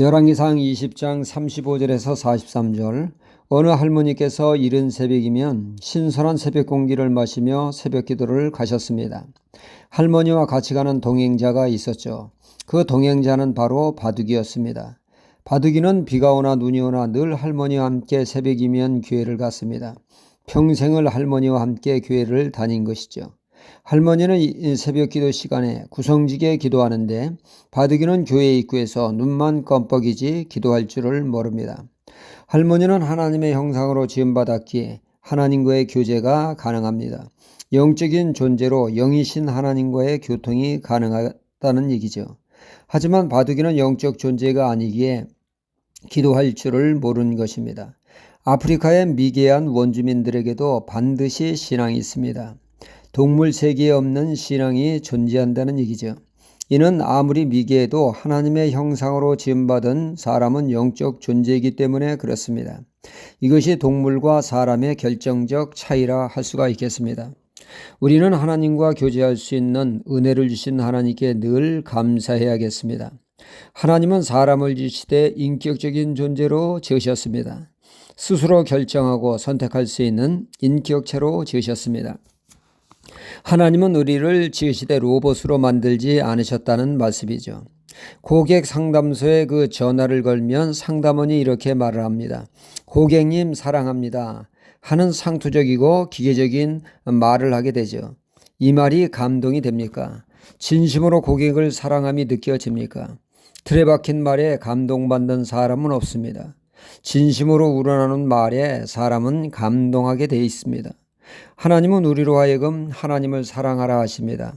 열왕기상 20장 35절에서 43절 어느 할머니께서 이른 새벽이면 신선한 새벽 공기를 마시며 새벽 기도를 가셨습니다. 할머니와 같이 가는 동행자가 있었죠. 그 동행자는 바로 바둑이었습니다. 바둑이는 비가 오나 눈이 오나 늘 할머니와 함께 새벽이면 교회를 갔습니다. 평생을 할머니와 함께 교회를 다닌 것이죠. 할머니는 새벽 기도 시간에 구성지게 기도하는데 바둑이는 교회 입구에서 눈만 껌뻑이지 기도할 줄을 모릅니다. 할머니는 하나님의 형상으로 지음받았기에 하나님과의 교제가 가능합니다. 영적인 존재로 영이신 하나님과의 교통이 가능하다는 얘기죠. 하지만 바둑이는 영적 존재가 아니기에 기도할 줄을 모르는 것입니다. 아프리카의 미개한 원주민들에게도 반드시 신앙이 있습니다. 동물 세계에 없는 신앙이 존재한다는 얘기죠. 이는 아무리 미개해도 하나님의 형상으로 지음받은 사람은 영적 존재이기 때문에 그렇습니다. 이것이 동물과 사람의 결정적 차이라 할 수가 있겠습니다. 우리는 하나님과 교제할 수 있는 은혜를 주신 하나님께 늘 감사해야겠습니다. 하나님은 사람을 지시되 인격적인 존재로 지으셨습니다. 스스로 결정하고 선택할 수 있는 인격체로 지으셨습니다. 하나님은 우리를 지으시되 로봇으로 만들지 않으셨다는 말씀이죠. 고객 상담소에 그 전화를 걸면 상담원이 이렇게 말을 합니다. 고객님 사랑합니다. 하는 상투적이고 기계적인 말을 하게 되죠. 이 말이 감동이 됩니까? 진심으로 고객을 사랑함이 느껴집니까? 틀에 박힌 말에 감동받는 사람은 없습니다. 진심으로 우러나는 말에 사람은 감동하게 돼 있습니다. 하나님은 우리로 하여금 하나님을 사랑하라 하십니다.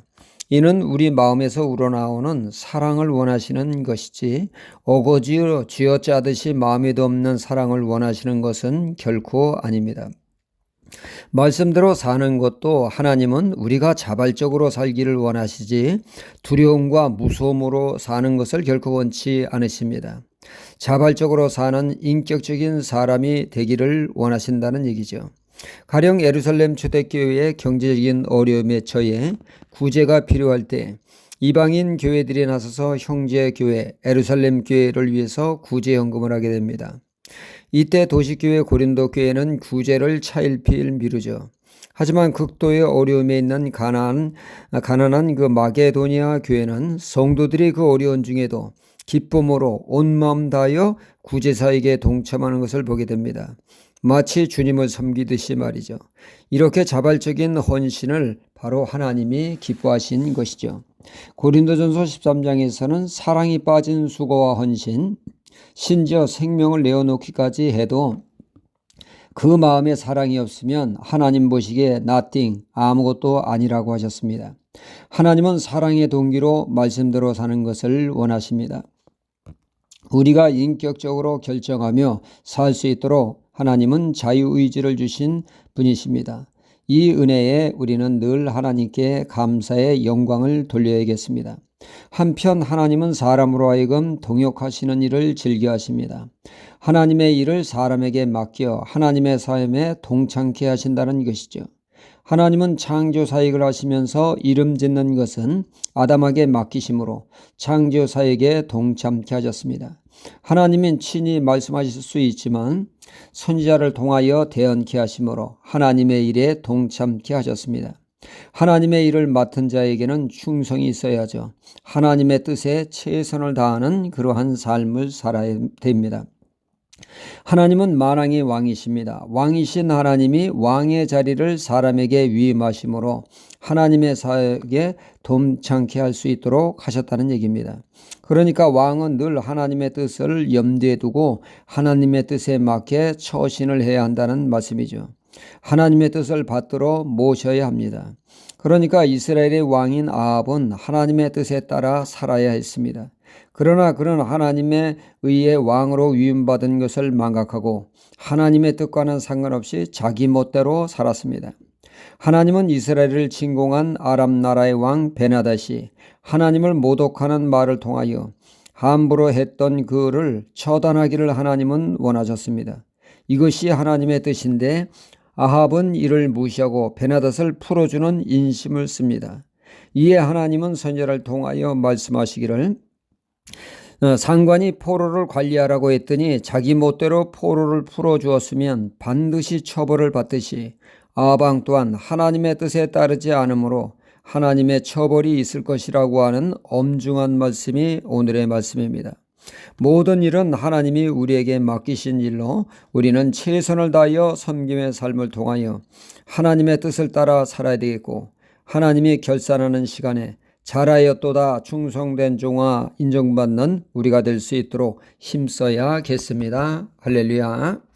이는 우리 마음에서 우러나오는 사랑을 원하시는 것이지 어거지로 쥐어짜듯이 마음에도 없는 사랑을 원하시는 것은 결코 아닙니다. 말씀대로 사는 것도 하나님은 우리가 자발적으로 살기를 원하시지 두려움과 무서움으로 사는 것을 결코 원치 않으십니다. 자발적으로 사는 인격적인 사람이 되기를 원하신다는 얘기죠. 가령 예루살렘 초대교회의 경제적인 어려움에 처해 구제가 필요할 때 이방인 교회들이 나서서 형제 교회 에루살렘 교회를 위해서 구제 헌금을 하게 됩니다. 이때 도시교회 고린도 교회는 구제를 차일피일 미루죠. 하지만 극도의 어려움에 있는 가난, 가난한 그 마게도니아 교회는 성도들이 그 어려운 중에도 기쁨으로 온 마음 다하여 구제사에게 동참하는 것을 보게 됩니다. 마치 주님을 섬기듯이 말이죠. 이렇게 자발적인 헌신을 바로 하나님이 기뻐하신 것이죠. 고린도전서 13장에서는 사랑이 빠진 수고와 헌신, 심지어 생명을 내어놓기까지 해도 그 마음에 사랑이 없으면 하나님 보시기에 nothing, 아무것도 아니라고 하셨습니다. 하나님은 사랑의 동기로 말씀대로 사는 것을 원하십니다. 우리가 인격적으로 결정하며 살 수 있도록 하나님은 자유의지를 주신 분이십니다. 이 은혜에 우리는 늘 하나님께 감사의 영광을 돌려야겠습니다. 한편 하나님은 사람으로 하여금 동역하시는 일을 즐겨 하십니다. 하나님의 일을 사람에게 맡겨 하나님의 삶에 동참케 하신다는 것이죠. 하나님은 창조 사역을 하시면서 이름 짓는 것은 아담에게 맡기심으로 창조 사역에 동참케 하셨습니다. 하나님은 친히 말씀하실 수 있지만 선지자를 통하여 대언케 하심으로 하나님의 일에 동참케 하셨습니다. 하나님의 일을 맡은 자에게는 충성이 있어야죠. 하나님의 뜻에 최선을 다하는 그러한 삶을 살아야 됩니다. 하나님은 만왕의 왕이십니다. 왕이신 하나님이 왕의 자리를 사람에게 위임하심으로 하나님의 사역에 dom창케 할 수 있도록 하셨다는 얘기입니다. 그러니까 왕은 늘 하나님의 뜻을 염두에 두고 하나님의 뜻에 맞게 처신을 해야 한다는 말씀이죠. 하나님의 뜻을 받들어 모셔야 합니다. 그러니까 이스라엘의 왕인 아합은 하나님의 뜻에 따라 살아야 했습니다. 그러나 그는 하나님의 의의 왕으로 위임받은 것을 망각하고 하나님의 뜻과는 상관없이 자기 멋대로 살았습니다. 하나님은 이스라엘을 침공한 아람 나라의 왕 베나다시 하나님을 모독하는 말을 통하여 함부로 했던 그를 처단하기를 하나님은 원하셨습니다. 이것이 하나님의 뜻인데 아합은 이를 무시하고 베나닷을 풀어주는 인심을 씁니다. 이에 하나님은 선녀를 통하여 말씀하시기를 어, 상관이 포로를 관리하라고 했더니 자기 멋대로 포로를 풀어주었으면 반드시 처벌을 받듯이 아방 또한 하나님의 뜻에 따르지 않으므로 하나님의 처벌이 있을 것이라고 하는 엄중한 말씀이 오늘의 말씀입니다. 모든 일은 하나님이 우리에게 맡기신 일로 우리는 최선을 다하여 섬김의 삶을 통하여 하나님의 뜻을 따라 살아야 되겠고 하나님이 결산하는 시간에 잘하였도다 충성된 종아 인정받는 우리가 될 수 있도록 힘써야겠습니다. 할렐루야.